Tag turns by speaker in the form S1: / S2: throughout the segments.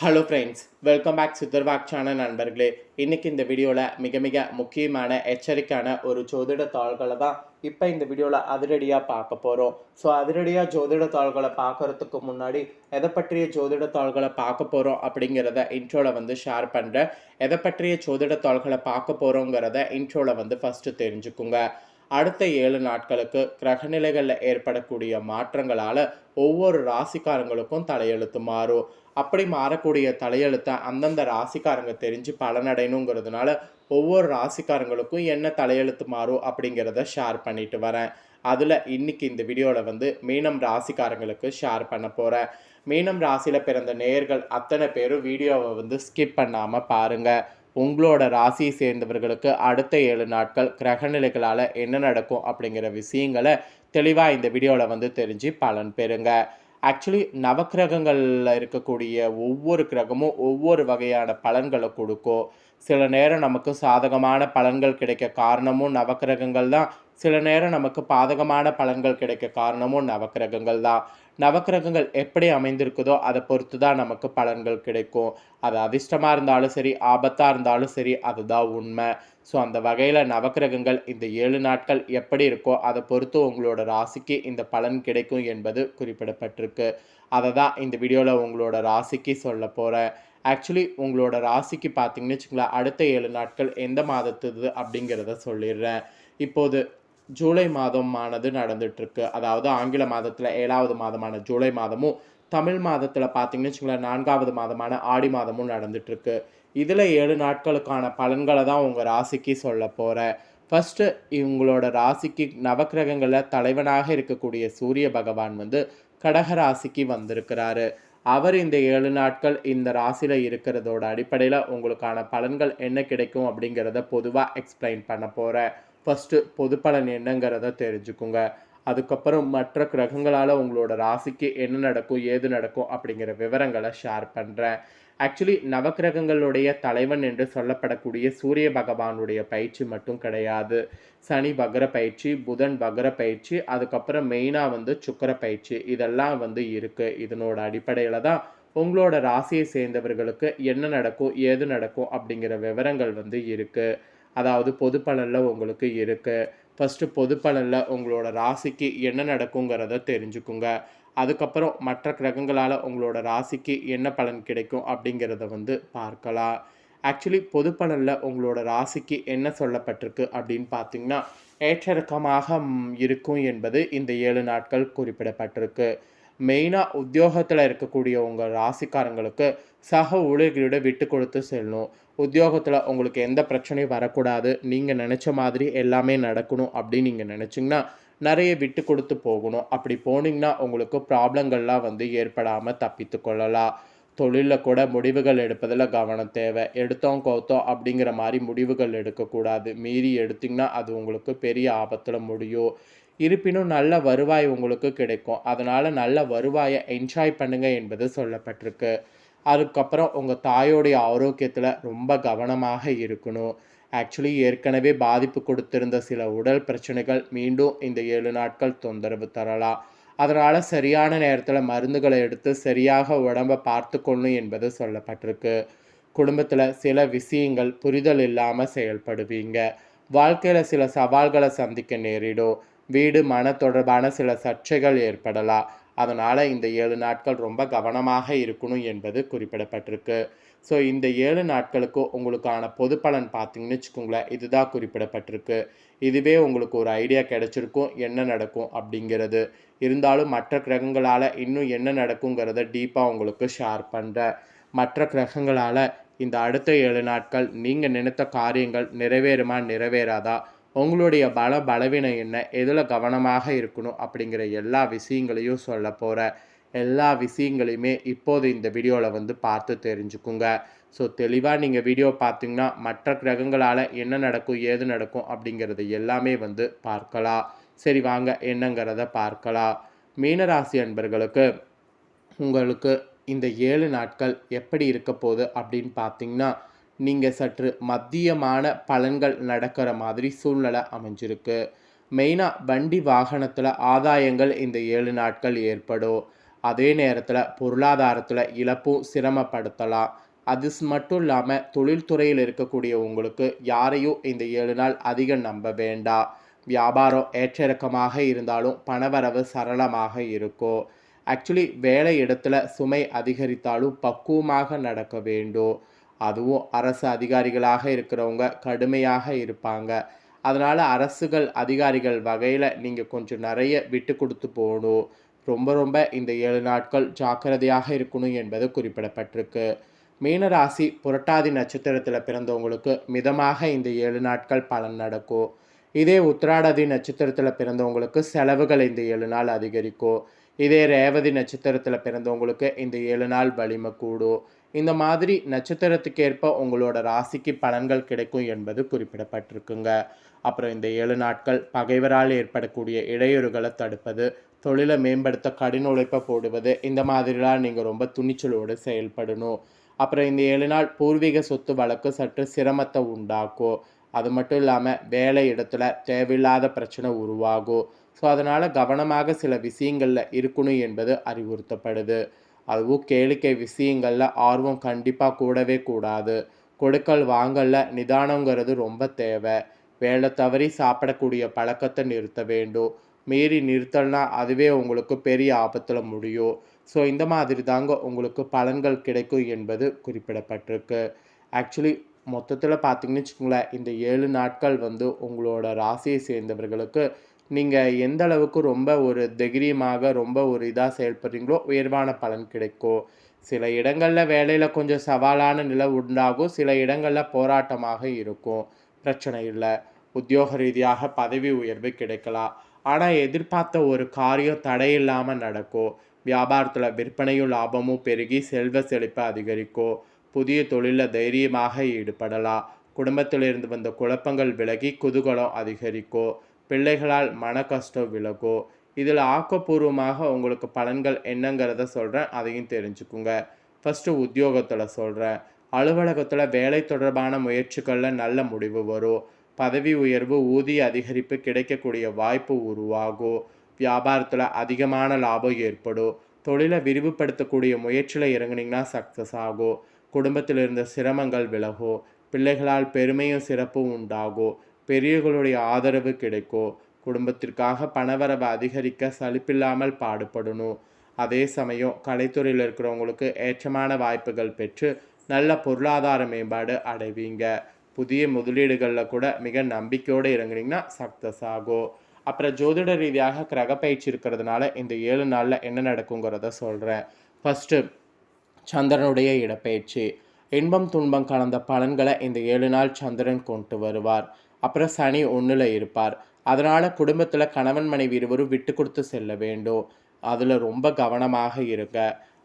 S1: hello friends welcome back Siddharvak channel நண்பர்களே. இன்னைக்கு இந்த வீடியோவில் மிக மிக முக்கியமான எச்சரிக்கையான ஒரு ஜோதிட தாள்களை தான் இப்போ இந்த வீடியோவில் அதிரடியாக பார்க்க போகிறோம் ஸோ அதிரடியாக ஜோதிட தாள்களை பார்க்கறதுக்கு முன்னாடி எதை பற்றிய ஜோதிட தாள்களை பார்க்க போகிறோம் அப்படிங்கிறத இன்ட்ரோவில் வந்து ஷேர் பண்ணுறேன் எதை பற்றிய ஜோதிட தாள்களை பார்க்க போகிறோங்கிறத இன்ட்ரோவில் வந்து ஃபஸ்ட்டு தெரிஞ்சுக்குங்க. அடுத்த ஏழு நாட்களுக்கு கிரகநிலைகளில் ஏற்படக்கூடிய மாற்றங்களால் ஒவ்வொரு ராசிக்காரங்களுக்கும் தலையெழுத்து மாறும். அப்படி மாறக்கூடிய தலையெழுத்தை அந்தந்த ராசிக்காரங்க தெரிஞ்சு பலனடையணுங்கிறதுனால ஒவ்வொரு ராசிக்காரங்களுக்கும் என்ன தலையெழுத்து மாறும் அப்படிங்கிறத ஷேர் பண்ணிட்டு வரேன். அதில் இன்னைக்கு இந்த வீடியோவில் வந்து மீனம் ராசிக்காரங்களுக்கு ஷேர் பண்ண போகிறேன் மீனம் ராசியில் பிறந்த நேயர்கள் அத்தனை பேரும் வீடியோவை வந்து ஸ்கிப் பண்ணாமல் பாருங்கள் உங்களோட ராசியை சேர்ந்தவர்களுக்கு அடுத்த ஏழு நாட்கள் கிரகநிலைகளால் என்ன நடக்கும் அப்படிங்கிற விஷயங்களை தெளிவாக இந்த வீடியோவில் வந்து தெரிஞ்சு பலன் பெறுங்க. ஆக்சுவலி நவக்கிரகங்களில் இருக்கக்கூடிய ஒவ்வொரு கிரகமும் ஒவ்வொரு வகையான பலன்களை கொடுக்கும். சில நேரம் நமக்கு சாதகமான பலன்கள் கிடைக்க காரணமும் நவக்கிரகங்கள் தான். சில நேரம் நமக்கு பாதகமான பலன்கள் கிடைக்க காரணமும் நவக்கிரகங்கள் தான். நவக்கிரகங்கள் எப்படி அமைந்திருக்குதோ அதை பொறுத்து தான் நமக்கு பலன்கள் கிடைக்கும். அது அதிர்ஷ்டமாக இருந்தாலும் சரி ஆபத்தாக இருந்தாலும் சரி அதுதான் உண்மை. ஸோ அந்த வகையில் நவக்கிரகங்கள் இந்த ஏழு நாட்கள் எப்படி இருக்கோ அதை பொறுத்து உங்களோட ராசிக்கு இந்த பலன் கிடைக்கும் என்பது குறிப்பிடப்பட்டிருக்கு. அதை தான் இந்த வீடியோவில் உங்களோட ராசிக்கு சொல்ல போகிறேன் ஆக்சுவலி உங்களோட ராசிக்கு பார்த்தீங்கன்னு வச்சுங்களேன் அடுத்த ஏழு நாட்கள் எந்த மாதத்துது அப்படிங்கிறத சொல்லிடுறேன். இப்போது ஜூலை மாதம் ஆனது நடந்துட்டுருக்கு. அதாவது ஆங்கில மாதத்தில் ஏழாவது மாதமான ஜூலை மாதமும் தமிழ் மாதத்தில் பார்த்தீங்கன்னு வச்சுங்களேன் நான்காவது மாதமான ஆடி மாதமும் நடந்துகிட்ருக்கு இதில் ஏழு நாட்களுக்கான பலன்களை தான் உங்கள் ராசிக்கு சொல்ல போகிறேன் ஃபஸ்ட்டு இவங்களோட ராசிக்கு நவக்கிரகங்களில் தலைவனாக இருக்கக்கூடிய சூரிய பகவான் வந்து கடக ராசிக்கு வந்திருக்கிறாரு. அவர் இந்த ஏழு நாட்கள் இந்த ராசியில் இருக்கிறதோட அடிப்படையில் உங்களுக்கான பலன்கள் என்ன கிடைக்கும் அப்படிங்கிறத பொதுவாக எக்ஸ்பிளைன் பண்ண போகிறேன் ஃபஸ்ட்டு பொது பலன் என்னங்கிறத தெரிஞ்சுக்குங்க. அதுக்கப்புறம் மற்ற கிரகங்களால் உங்களோட ராசிக்கு என்ன நடக்கும் ஏது நடக்கும் அப்படிங்கிற விவரங்களை ஷேர் பண்ணுறேன் ஆக்சுவலி நவக்கிரகங்களுடைய தலைவன் என்று சொல்லப்படக்கூடிய சூரிய பகவானுடைய பயிற்சி மட்டும் கிடையாது. சனி பகர பயிற்சி புதன் பகர பயிற்சி அதுக்கப்புறம் மெயினாக வந்து சுக்கர பயிற்சி. இதெல்லாம் வந்து இருக்குது இதனோட அடிப்படையில் தான் உங்களோட ராசியை சேர்ந்தவர்களுக்கு என்ன நடக்கும் ஏது நடக்கும் அப்படிங்கிற விவரங்கள் வந்து இருக்குது அதாவது பொது பலனில் உங்களுக்கு இருக்குது ஃபஸ்ட்டு பொது பலனில் உங்களோட ராசிக்கு என்ன நடக்குங்கிறத தெரிஞ்சுக்குங்க. அதுக்கப்புறம் மற்ற கிரகங்களால் உங்களோட ராசிக்கு என்ன பலன் கிடைக்கும் அப்படிங்கிறத வந்து பார்க்கலாம். ஆக்சுவலி பொது பலனில் உங்களோட ராசிக்கு என்ன சொல்லப்பட்டிருக்கு அப்படின்னு பார்த்தீங்கன்னா ஏற்றிறக்கமாக இருக்கும் என்பது இந்த ஏழு நாட்கள் குறிப்பிடப்பட்டிருக்கு. மெயினாக உத்தியோகத்தில் இருக்கக்கூடிய உங்கள் ராசிக்காரங்களுக்கு சக ஊழியர்களோட விட்டு கொடுத்து செல்லணும். உத்தியோகத்தில் உங்களுக்கு எந்த பிரச்சனையும் வரக்கூடாது. நீங்கள் நினச்ச மாதிரி எல்லாமே நடக்கணும் அப்படின்னு நீங்கள் நினச்சிங்கன்னா நிறைய விட்டு கொடுத்து போகணும். அப்படி போனீங்கன்னா உங்களுக்கு ப்ராப்ளங்கள்லாம் வந்து ஏற்படாமல் தப்பித்து கொள்ளலாம். தொழிலில் கூட முடிவுகள் எடுப்பதில் கவனம் தேவை. எடுத்தோம் கவுத்தோம் அப்படிங்கிற மாதிரி முடிவுகள் எடுக்கக்கூடாது. மீறி எடுத்திங்கன்னா அது உங்களுக்கு பெரிய ஆபத்தில் முடியும். இருப்பினும் நல்ல வருவாய் உங்களுக்கு கிடைக்கும். அதனால் நல்ல வருவாயை என்ஜாய் பண்ணுங்க என்பது சொல்லப்பட்டிருக்கு. அதுக்கப்புறம் உங்கள் தாயோடைய ஆரோக்கியத்தில் ரொம்ப கவனமாக இருக்கணும். ஆக்சுவலி ஏற்கனவே பாதிப்பு கொடுத்திருந்த சில உடல் பிரச்சனைகள் மீண்டும் இந்த ஏழு நாட்கள் தொந்தரவு தரலாம். அதனால் சரியான நேரத்தில் மருந்துகளை எடுத்து சரியாக உடம்பை பார்த்துக்கொள்ளணும் என்பது சொல்லப்பட்டிருக்கு. குடும்பத்தில் சில விஷயங்கள் புரிதல் இல்லாமல் செயல்படுவீங்க. வாழ்க்கையில் சில சவால்களை சந்திக்க நேரிடும். வீடு மன தொடர்பான சில சர்ச்சைகள் ஏற்படலாம். அதனால் இந்த ஏழு நாட்கள் ரொம்ப கவனமாக இருக்கணும் என்பது குறிப்பிடப்பட்டிருக்கு. ஸோ இந்த ஏழு நாட்களுக்கு உங்களுக்கான பொது பலன் பார்த்தீங்கன்னு வச்சுக்கோங்களேன் இதுதான் குறிப்பிடப்பட்டிருக்கு. இதுவே உங்களுக்கு ஒரு ஐடியா கிடைச்சிருக்கும் என்ன நடக்கும் அப்படிங்கிறது. இருந்தாலும் மற்ற கிரகங்களால் இன்னும் என்ன நடக்குங்கிறத டீப்பாக உங்களுக்கு ஷேர் பண்ணுறேன் மற்ற கிரகங்களால் இந்த அடுத்த ஏழு நாட்கள் நீங்கள் நினைத்த காரியங்கள் நிறைவேறுமா நிறைவேறாதா? உங்களுடைய பல பலவீனம் என்ன எதில் கவனமாக இருக்கணும் அப்படிங்கிற எல்லா விஷயங்களையும் சொல்ல போகிறேன் எல்லா விஷயங்களையுமே இப்போது இந்த வீடியோவில் வந்து பார்த்து தெரிஞ்சுக்குங்க. ஸோ தெளிவாக நீங்கள் வீடியோ பார்த்தீங்கன்னா மற்ற கிரகங்களால் என்ன நடக்கும் ஏது நடக்கும் அப்படிங்கிறது எல்லாமே வந்து பார்க்கலாம். சரி வாங்க என்னங்கிறத பார்க்கலாம். மீனராசி அன்பர்களுக்கு உங்களுக்கு இந்த ஏழு நாட்கள் எப்படி இருக்க போகுது அப்படின்னு பார்த்தீங்கன்னா நீங்கள் சற்று மத்தியமான பலன்கள் நடக்கிற மாதிரி சூழ்நிலை அமைஞ்சிருக்கு. மெயினாக வண்டி வாகனத்தில் ஆதாயங்கள் இந்த ஏழு நாட்கள் ஏற்படும். அதே நேரத்தில் பொருளாதாரத்தில் இழப்பும் சிரமப்படுத்தலாம். அது மட்டும் இல்லாமல் தொழில்துறையில் இருக்கக்கூடிய உங்களுக்கு யாரையும் இந்த ஏழு நாள் அதிகம் நம்ப வேண்டாம் வியாபாரம் ஏற்றிறக்கமாக இருந்தாலும் பணவரவு சரளமாக இருக்கும். ஆக்சுவலி வேலை இடத்துல சுமை அதிகரித்தாலும் பக்குவமாக நடக்க வேண்டும். அதுவும் அரசு அதிகாரிகளாக இருக்கிறவங்க கடுமையாக இருப்பாங்க. அதனால் அரசுகள் அதிகாரிகள் வகையில் நீங்கள் கொஞ்சம் நிறைய விட்டு கொடுத்து போகணும். ரொம்ப ரொம்ப இந்த ஏழு நாட்கள் ஜாக்கிரதையாக இருக்கணும் என்பது குறிப்பிடப்பட்டிருக்கு. மீனராசி புரட்டாதி நட்சத்திரத்தில் பிறந்தவங்களுக்கு மிதமாக இந்த ஏழு நாட்கள் பலன் நடக்கும். இதே உத்திராடதி நட்சத்திரத்தில் பிறந்தவங்களுக்கு செலவுகள் இந்த ஏழு நாள் அதிகரிக்கும். இதே ரேவதி நட்சத்திரத்தில் பிறந்தவங்களுக்கு இந்த ஏழு நாள் வலிமை கூடும். இந்த மாதிரி நட்சத்திரத்துக்கேற்ப உங்களோட ராசிக்கு பலன்கள் கிடைக்கும் என்பது குறிப்பிடப்பட்டிருக்குங்க. அப்புறம் இந்த ஏழு நாட்கள் பகைவரால் ஏற்படக்கூடிய இடையூறுகளை தடுப்பது தொழிலை மேம்படுத்த கடின உழைப்பை போடுவது இந்த மாதிரிலாம் நீங்கள் ரொம்ப துணிச்சலோடு செயல்படணும். அப்புறம் இந்த ஏழு நாள் பூர்வீக சொத்து வழக்கு சற்று சிரமத்தை உண்டாக்கும். அது மட்டும் இல்லாமல் வேலை இடத்துல தேவையில்லாத பிரச்சனை உருவாகும். ஸோ அதனால் கவனமாக சில விஷயங்களில் இருக்கணும் என்பது அறிவுறுத்தப்படுது. அதுவும் கேளிக்கை விஷயங்களில் ஆர்வம் கண்டிப்பாக கூடவே கூடாது. கொடுக்கல் வாங்கல்ல நிதானங்கிறது ரொம்ப தேவை. வேலை தவறி சாப்பிடக்கூடிய பழக்கத்தை நிறுத்த வேண்டும். மீறி நிறுத்தல்னா அதுவே உங்களுக்கு பெரிய ஆபத்தில் முடியும். ஸோ இந்த மாதிரி தாங்க உங்களுக்கு பலன்கள் கிடைக்கும் என்பது குறிப்பிடப்பட்டிருக்கு. ஆக்சுவலி மொத்தத்தில் பார்த்தீங்கன்னு வச்சுக்கோங்களேன் இந்த ஏழு நாட்கள் வந்து உங்களோட ராசியை சேர்ந்தவர்களுக்கு நீங்கள் எந்த அளவுக்கு ரொம்ப ஒரு தைரியமாக ரொம்ப ஒரு இதாக செயல்படுறீங்களோ உயர்வான பலன் கிடைக்கும். சில இடங்களில் வேலையில் கொஞ்சம் சவாலான நிலை உண்டாகும். சில இடங்களில் போராட்டமாக இருக்கும். பிரச்சனை இல்லை. உத்தியோக ரீதியாக பதவி உயர்வு கிடைக்கலாம். ஆனால் எதிர்பார்த்த ஒரு காரியம் தடையில்லாமல் நடக்கும். வியாபாரத்தில் விற்பனையும் லாபமும் பெருகி செல்வ செழிப்பு அதிகரிக்கும். புதிய தொழிலில் தைரியமாக ஈடுபடலாம். குடும்பத்திலிருந்து வந்த குழப்பங்கள் விலகி குதூகலம் அதிகரிக்கும். பிள்ளைகளால் மன கஷ்டம் விலகும் இதில் ஆக்கப்பூர்வமாக உங்களுக்கு பலன்கள் என்னங்கிறத சொல்கிறேன் அதையும் தெரிஞ்சுக்குங்க. ஃபஸ்ட்டு உத்தியோகத்தில் சொல்கிறேன் அலுவலகத்தில் வேலை தொடர்பான முயற்சிகளில் நல்ல முடிவு வரும். பதவி உயர்வு ஊதிய அதிகரிப்பு கிடைக்கக்கூடிய வாய்ப்பு உருவாகும். வியாபாரத்தில் அதிகமான லாபம் ஏற்படும். தொழிலை விரிவுபடுத்தக்கூடிய முயற்சியில் இறங்குனீங்கன்னா சக்ஸஸ் ஆகும். குடும்பத்தில் இருந்த சிரமங்கள் விலகும். பிள்ளைகளால் பெருமையும் சிறப்பும் உண்டாகும். பெரியவர்களுடைய ஆதரவு கிடைக்கும் குடும்பத்திற்காக பணவரவை அதிகரிக்க சலிப்பில்லாமல் பாடுபடணும் அதே சமயம் கலைத்துறையில் இருக்கிறவங்களுக்கு ஏற்றமான வாய்ப்புகள் பெற்று நல்ல பொருளாதார மேம்பாடு அடைவீங்க. புதிய முதலீடுகளில் கூட மிக நம்பிக்கையோடு இறங்குனீங்கன்னா சக்ஸஸ் ஆகும். அப்புறம் ஜோதிட ரீதியாக கிரக பயிற்சி இருக்கிறதுனால இந்த ஏழு நாளில் என்ன நடக்குங்கிறத சொல்கிறேன் ஃபஸ்ட்டு சந்திரனுடைய இடப்பெயர்ச்சி. இன்பம் துன்பம் கலந்த பலன்களை இந்த ஏழு நாள் சந்திரன் கொண்டு வருவார். அப்புறம் சனி ஒன்றில் இருப்பார். அதனால் குடும்பத்தில் கணவன் மனைவி இருவரும் விட்டு கொடுத்து செல்ல வேண்டும். அதில் ரொம்ப கவனமாக இருங்க.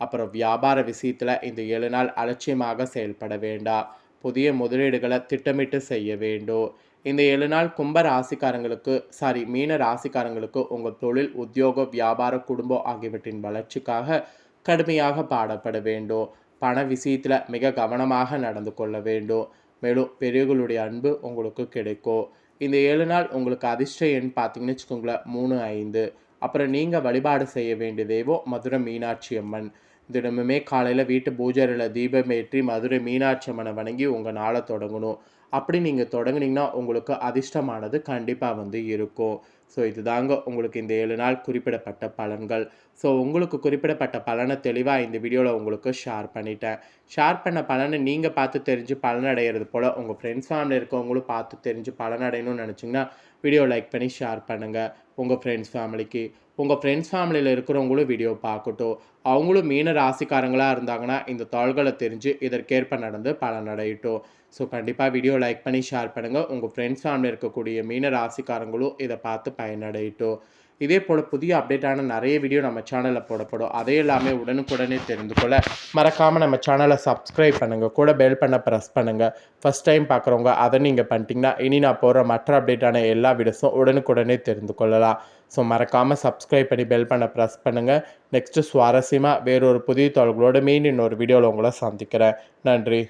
S1: அப்புறம் வியாபார விஷயத்தில் இந்த ஏழு நாள் அலட்சியமாக செயல்பட வேண்டாம். புதிய முதலீடுகளை திட்டமிட்டு செய்ய வேண்டும். இந்த ஏழு நாள் கும்ப ராசிக்காரங்களுக்கு சாரி மீன ராசிக்காரங்களுக்கு உங்கள் தொழில் உத்தியோக வியாபார குடும்பம் ஆகியவற்றின் வளர்ச்சிக்காக கடுமையாக பாடப்பட வேண்டும். பண விஷயத்தில் மிக கவனமாக நடந்து கொள்ள வேண்டும். மேலும் பெரியவர்களுடைய அன்பு உங்களுக்கு கிடைக்கும் இந்த ஏழு நாள் உங்களுக்கு அதிர்ஷ்ட எண் பார்த்தீங்கன்னு வச்சுக்கோங்களேன் மூணு ஐந்து. அப்புறம் நீங்கள் வழிபாடு செய்ய வேண்டிய தெய்வம் மதுரை மீனாட்சி அம்மன். தினமுமே காலையில் வீட்டு பூஜையில் தீபம் ஏற்றி மதுரை மீனாட்சி அம்மனை வணங்கி உங்கள் நாளை தொடங்கணும். அப்படி நீங்கள் தொடங்குனீங்கன்னா உங்களுக்கு அதிர்ஷ்டமானது கண்டிப்பாக வந்து இருக்கும். ஸோ இதுதாங்க உங்களுக்கு இந்த ஏழு நாள் குறிப்பிடப்பட்ட பலன்கள். ஸோ உங்களுக்கு குறிப்பிடப்பட்ட பலனை தெளிவாக இந்த வீடியோவில் உங்களுக்கு ஷேர் பண்ணிட்டேன். ஷேர் பண்ண பலனை நீங்கள் பார்த்து தெரிஞ்சு பலனடைகிறது போல் உங்கள் ஃப்ரெண்ட்ஸ் ஃபேமிலி இருக்கவங்களும் பார்த்து தெரிஞ்சு பலனடையணும்னு நினச்சிங்கன்னா வீடியோ லைக் பண்ணி ஷேர் பண்ணுங்கள் உங்கள் ஃப்ரெண்ட்ஸ் ஃபேமிலிக்கு உங்கள் ஃப்ரெண்ட்ஸ் ஃபேமிலியில் இருக்கிறவங்களும் வீடியோ பார்க்கட்டும். அவங்களும் மீன ராசிக்காரங்களாக இருந்தாங்கன்னா இந்த தாள்களை தெரிஞ்சு இதற்கேற்ப நடந்து பலனடையட்டும். ஸோ கண்டிப்பாக வீடியோ லைக் பண்ணி ஷேர் பண்ணுங்கள் உங்கள் ஃப்ரெண்ட்ஸ் ஃபேமிலி இருக்கக்கூடிய மீன ராசிக்காரங்களும் இதை பார்த்து பயனடையட்டும் இதே போல் புதிய அப்டேட்டான நிறைய வீடியோ நம்ம சேனலில் போடப்படும். அதே எல்லாமே உடனுக்குடனே தெரிந்து கொள்ள மறக்காமல் நம்ம சேனலை சப்ஸ்கிரைப் பண்ணுங்கள் கூட பெல் பண்ண ப்ரெஸ் பண்ணுங்கள் ஃபஸ்ட் டைம் பார்க்குறவங்க அதை நீங்கள் பண்ணிட்டீங்கன்னா இனி நான் போடுற மற்ற அப்டேட்டான எல்லா வீடியோஸும் உடனுக்குடனே தெரிந்து கொள்ளலாம். ஸோ மறக்காமல் சப்ஸ்கிரைப் பண்ணி பெல் பண்ண ப்ரெஸ் பண்ணுங்கள் நெக்ஸ்ட்டு சுவாரஸ்யமாக வேறொரு புதிய தொழில்களோடு மீண்டும் இன்னொரு வீடியோவில் உங்களை சந்திக்கிறேன். நன்றி.